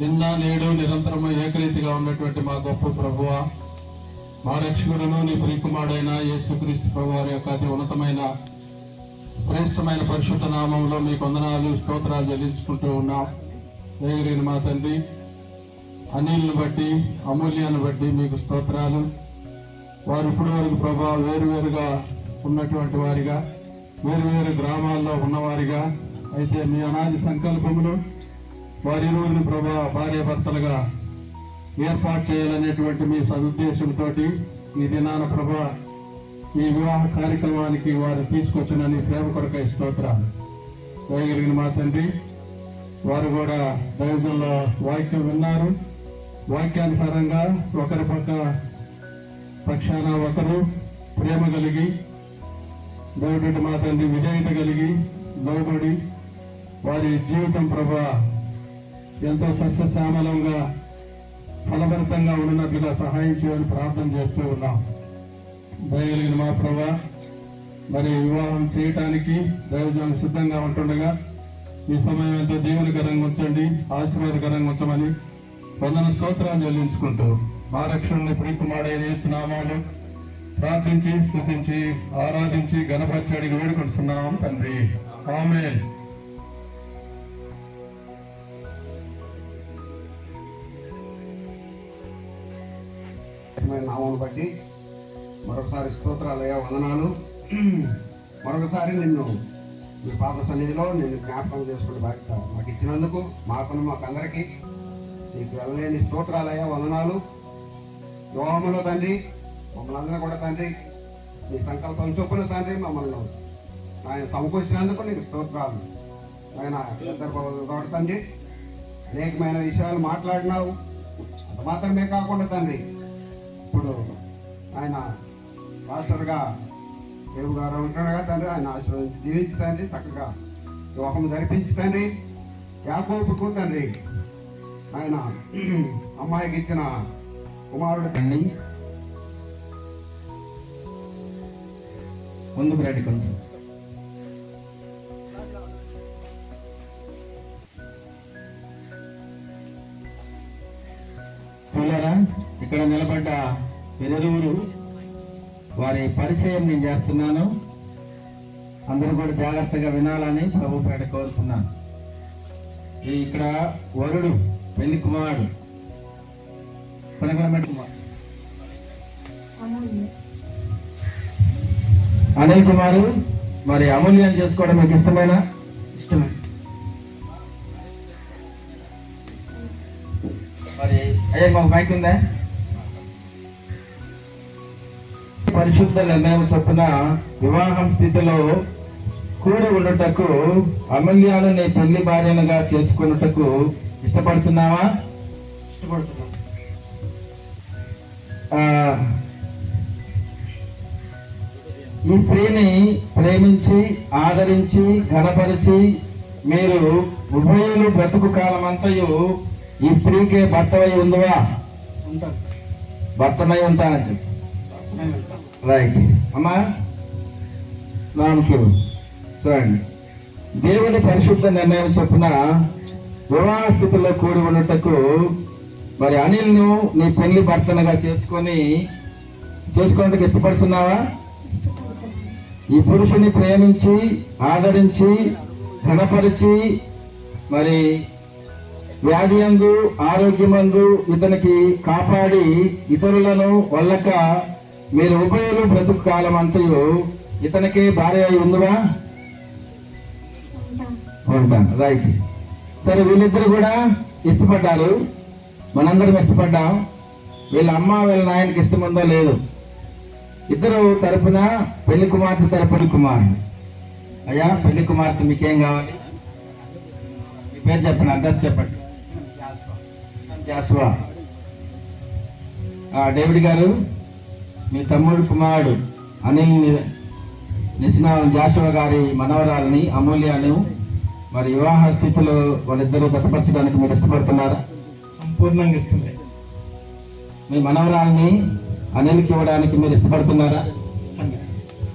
నిన్న నేడు నిరంతరము ఏకరీతిగా ఉన్నటువంటి మా గొప్ప ప్రభువ మా రక్షకులను నీ ప్రియకుమారుడైన యేసుక్రీస్తు ప్రభు వారి యొక్క అతి ఉన్నతమైన శ్రేష్టమైన పరిశుద్ధ నామంలో మీ వందనాలు స్తోత్రాలు చెల్లించుకుంటూ ఉన్నాం. దేవగిరిని మా తండ్రి అనిల్ని బట్టి అమూల్యాన్ని బట్టి మీకు స్తోత్రాలు. వారు ఇప్పటి వరకు ప్రభా వేరువేరుగా ఉన్నటువంటి వారిగా వేరువేరు గ్రామాల్లో ఉన్నవారిగా అయితే మీ అనాది సంకల్పములు వారి రోజున ప్రభా భార్య భర్తలుగా ఏర్పాటు చేయాలనేటువంటి మీ సదుద్దేశంతో ఈ దినాన ప్రభా ఈ వివాహ కార్యక్రమానికి వారు తీసుకొచ్చిన నీ ప్రేమ కొరకై స్తోత్రాలు. వేయగలిగిన మా తండ్రి వారు కూడా దైవజంలో వాక్యం విన్నారు. వాక్యానుసారంగా ఒకరి పక్క పక్షాన ఒకరు ప్రేమ కలిగి దేవుడి మా తండ్రి విధేయత కలిగి లోబడి వారి జీవితం ప్రభా ఎంతో సస్యశ్యామలంగా ఫలభరితంగా ఉన్నట్లుగా సహాయం చేయని ప్రార్థన చేస్తూ ఉన్నాం. దయగలిగిన మా ప్రభా మరి వివాహం చేయటానికి దైవజనం సిద్ధంగా ఉంటుండగా ఈ సమయం ఎంతో దీవెనకరంగా ఉంచండి ఆశీర్వాదకరంగా ఉంచమని వందన స్తోత్రాలు చెల్లించుకుంటూ మా రక్షణని ప్రీతిమాడే చేస్తున్నామాలు ప్రార్థించి స్థుతించి ఆరాధించి గణపరిచి వేడుకుంటున్నాం తండ్రి. ఆమె శ్రేష్టమైన నామం బట్టి మరొకసారి స్తోత్రాలయ్యా వందనాలు. మరొకసారి నిన్ను మీ పాత సన్నిధిలో నేను జ్ఞాపకం చేసుకుని బాధ్యత మాకు ఇచ్చినందుకు మాకును మాకందరికీ నీకు వెళ్ళలేని స్తోత్రాలయ వందనాలు. యోహములో తండ్రి మమ్మల్ని అందరూ కూడా తండ్రి నీ సంకల్పం చొప్పున తండ్రి మమ్మల్ని ఆయన సమకూర్చినందుకు నీకు స్తోత్రాలు. ఆయన ఇద్దరు తండ్రి అనేకమైన విషయాలు మాట్లాడినావు. అంత మాత్రమే కాకుండా తండ్రి ఇప్పుడు ఆయన మాస్టర్గా దేవు గారు ఉంటుండగా తండ్రి. ఆయన ఆశీర్వదించి దీవించి తండ్రి. చక్కగా లోకం జరిపించి తండ్రి. యాకోపుకు తండ్రి. ఆయన అమ్మాయికి ఇచ్చిన కుమారుడు తండ్రి. ముందు రండి కొంచెం. ఇక్కడ నిలబడ్డ ఇరువురు వారి పరిచయం నేను చేస్తున్నాను. అందరూ కూడా జాగ్రత్తగా వినాలని ప్రభు పేట కోరుతున్నాను ఇక్కడ వరుడు పెళ్ళి కుమారుడు. అనిల్ కుమారు మరి అమూల్యం చేసుకోవడం మీకు ఇష్టమైన? ఇష్టమే. మరి అయ్యా మాకు మైక్ ఉందా? పరిశుద్ధ నిర్ణయం చొప్పున వివాహం స్థితిలో కూడి ఉండటకు అమూల్యాలు నీ పెళ్ళి భార్యనుగా చేసుకున్నటకు ఇష్టపడుతున్నావా? ఇష్టపడుతున్నా ఈ స్త్రీని ప్రేమించి ఆదరించి ఘనపరిచి మీరు ఉభయులు బ్రతుకు కాలమంతయు ఈ స్త్రీకే భర్తవై ఉందివా భర్తనై ఉంటానని చెప్పు. రైట్. అమ్మా నామకు చూడండి. దేవుని పరిశుద్ధ నిర్ణయం చొప్పున వివాహ స్థితిలో కూడి ఉన్నటకు మరి అనిల్ను నీ పెళ్ళి భర్తనగా చేసుకొని చేసుకోవడానికి ఇష్టపడుతున్నావా? ఈ పురుషుని ప్రేమించి ఆదరించి ఘనపరిచి మరి వ్యాధి అందు ఆరోగ్యమందు ఇతనికి కాపాడి ఇతరులను వల్లక మీరు ఉభయలు బ్రతుకు కాలం అంతయు ఇతనికి భార్య అయి ఉందివా ఉంటాను రైట్. సరే వీళ్ళిద్దరు కూడా ఇష్టపడ్డారు. మనందరం ఇష్టపడ్డాం. వీళ్ళ అమ్మ వీళ్ళ నాయనకి ఇష్టం ఉందో లేదు. ఇద్దరు తరపున పెళ్ళి కుమార్తె తరపున కుమారుడు అయ్యా పెళ్ళి కుమార్తె మీకేం కావాలి? మీ పేరు చెప్పండి అడ్రస్ చెప్పండి. జాస్వా. డేవిడ్ గారు? మీ తమ్ముడు కుమారుడు అనిల్ ని- నిశినావన్ జాషువా గారి మనవరాలని అమూల్యాను మరి వివాహ స్థితిలో వాళ్ళిద్దరూ జతపరచడానికి మీరు ఇష్టపడుతున్నారా? సంపూర్ణంగా ఇస్తుంది మీ మనవరాల్ని అనిల్కి ఇవ్వడానికి మీరు ఇష్టపడుతున్నారా?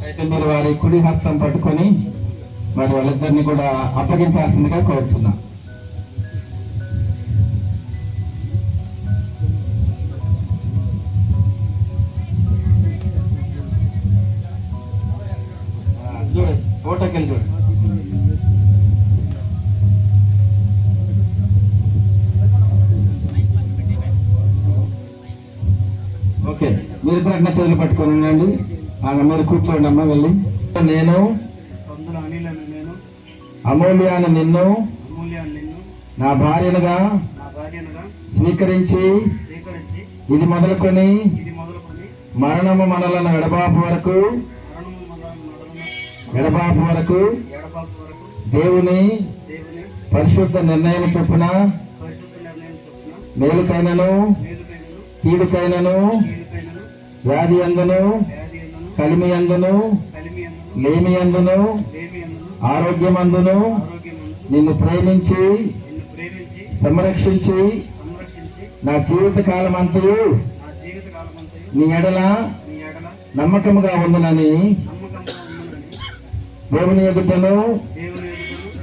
అయితే మీరు వారి కుడి హస్తం పట్టుకొని మరి వాళ్ళిద్దరిని కూడా అప్పగించాల్సిందిగా కోరుతున్నా ఫోటోకి వెళ్ళి చూడండి ఓకే మీరు అట్లా చేతులు పట్టుకొని ఉండండి. ఆ, మీరు కూర్చోండి అమ్మా వెళ్ళి. నేను అందులో అనిల్ అని నేను అమూల్య అని నిన్ను నా భార్యనుగా స్వీకరించి ఇది మొదలుకొని మరణము మనలను ఎడబాపు వరకు ఎడబాపు వరకు దేవుని పరిశుద్ధ నిర్ణయం చొప్పున మేలుకైనను కీడుకైనను వ్యాధి అందును కలిమి అందును లేమి అందును ఆరోగ్యం అందును. నిన్ను ప్రేమించి సంరక్షించి నా జీవిత కాలం అంతయు నీ ఎడల నమ్మకముగా ఉందనని దేవుని ఎదుటను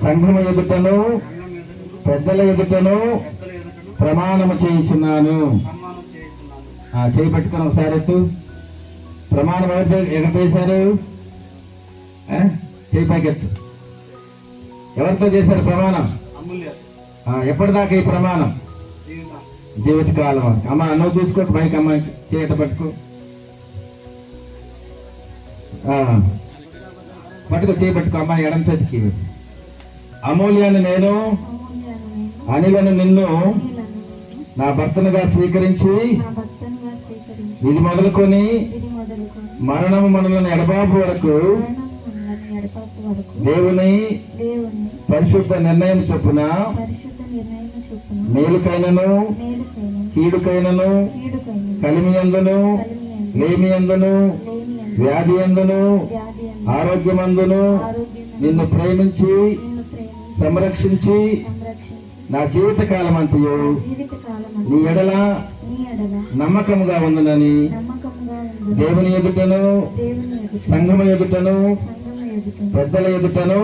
సంఘము ఎదుటను సంఘం ఎదుటను పెద్దల ఎదుటను ప్రమాణము చేయించున్నాను. సన్మానం ఆ చేయి ఒకసారి ఎత్తు. ప్రమాణం ఎవరు ఎక్కడ చేశారు? ఆ? చేయి ఎవరితో చేశారు ప్రమాణం? ఎప్పటిదాకా ఈ ప్రమాణం? జీవిత జీవితకాలం అమ్మా అమ్మ నువ్వు చూసుకో బైక్ అమ్మాయి చేత పట్టుకో. పట్టుకు చేయి అమ్మాయి ఎడం చేతికి. అమూల్యాన్ని నేను అనిలను నిన్ను నా భర్తనుగా స్వీకరించి ఇది మొదలుకొని మరణము మనలను ఎడబాపు వరకు దేవుని పరిశుద్ధ నిర్ణయం చొప్పున మేలుకైనను కీడుకైనను కలిమియందును లేమియందును వ్యాధి అందును ఆరోగ్యమందును? ఆరోగ్యం నిన్ను ప్రేమించి సంరక్షించి నా జీవిత కాలం అంతయు నీ ఎడల నమ్మకముగా ఉందని నమ్మకముగా ఉంది దేవుని ఎదుటను సంఘము ఎదుటను పెద్దల ఎదుటను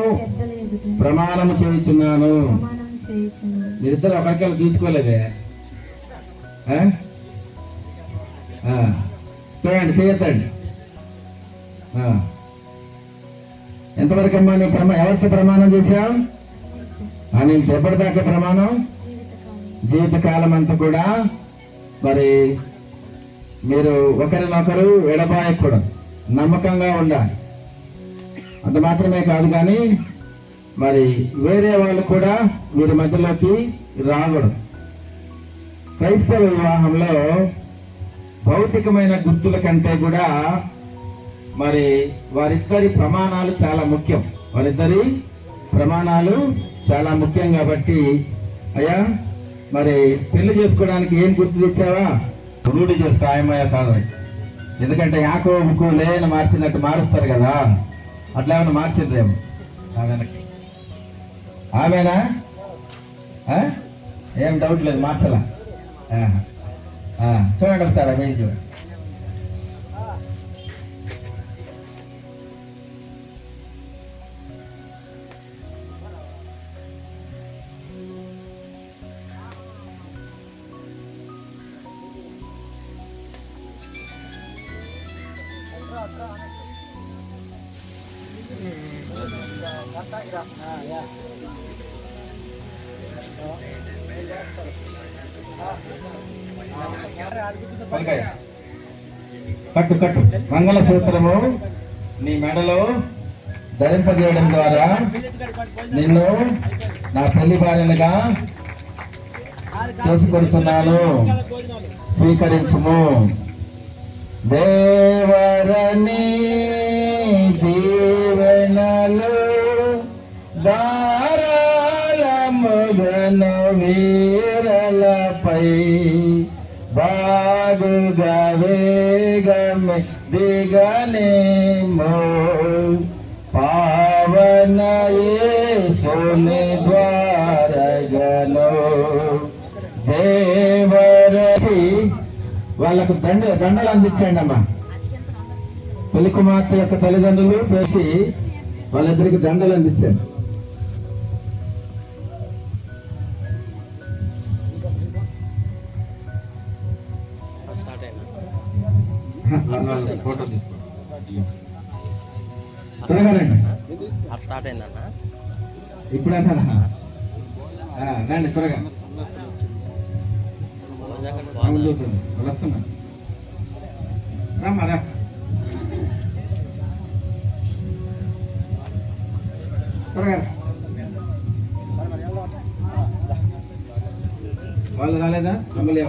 ప్రమాణము చేయుచున్నాను. మీరిద్దరు ఒకరికెళ్ళి చూసుకోలేదే. చూడండి చేయొద్దండి. ఆ. ఎంతవరకు అమ్మా నీ ప్రమా ఎవరికి ప్రమాణం చేశావు? అని ఎప్పటిదాకా ప్రమాణం? జీవితకాలం అంతా కూడా మరి మీరు ఒకరినొకరు ఎడబాయకూడదు. నమ్మకంగా ఉండాలి. అంత మాత్రమే కాదు కానీ మరి వేరే వాళ్ళు కూడా వీరి మధ్యలోకి రాకూడదు. క్రైస్తవ వివాహంలో భౌతికమైన గుర్తుల కంటే కూడా మరి వారిద్దరి ప్రమాణాలు చాలా ముఖ్యం. వారిద్దరి ప్రమాణాలు చాలా ముఖ్యం కాబట్టి అయ్యా మరి పెళ్ళి చేసుకోవడానికి ఏం గుర్తు తెచ్చావా? రూఢి చేస్తా ఆయమయ్య కాదు. ఎందుకంటే యాకోబుకు లేని మార్చినట్టు మారుస్తారు కదా. అట్లా ఏమైనా మార్చిండ్రేమో ఆ వెనక్కి. ఆమెనా ఆ? ఏం డౌట్ లేదు మార్చలా. చూడండి ఒకసారి అవి చూడండి. వంకాయ. కట్టు కట్టు. మంగళ సూత్రము నీ మెడలో ధరింపజేయడం ద్వారా నిన్ను నా పెళ్ళి భార్యనుగా చేసుకొడుతున్నాను. స్వీకరించుము. దేవరని దిగనేమో పావన యేసుని ద్వారగను దేవరసి వాళ్ళకు దండ దండలు అందించండి అమ్మా. పెళ్ళి కుమార్తె యొక్క తల్లిదండ్రులు పేసి వాళ్ళిద్దరికి దండలు అందించారు ఫోటో స్టార్ట్ అయిందన్న. ఇప్పుడు రండి త్వరగా. వాళ్ళు త్వరగా రాలేదా? అమ్మలే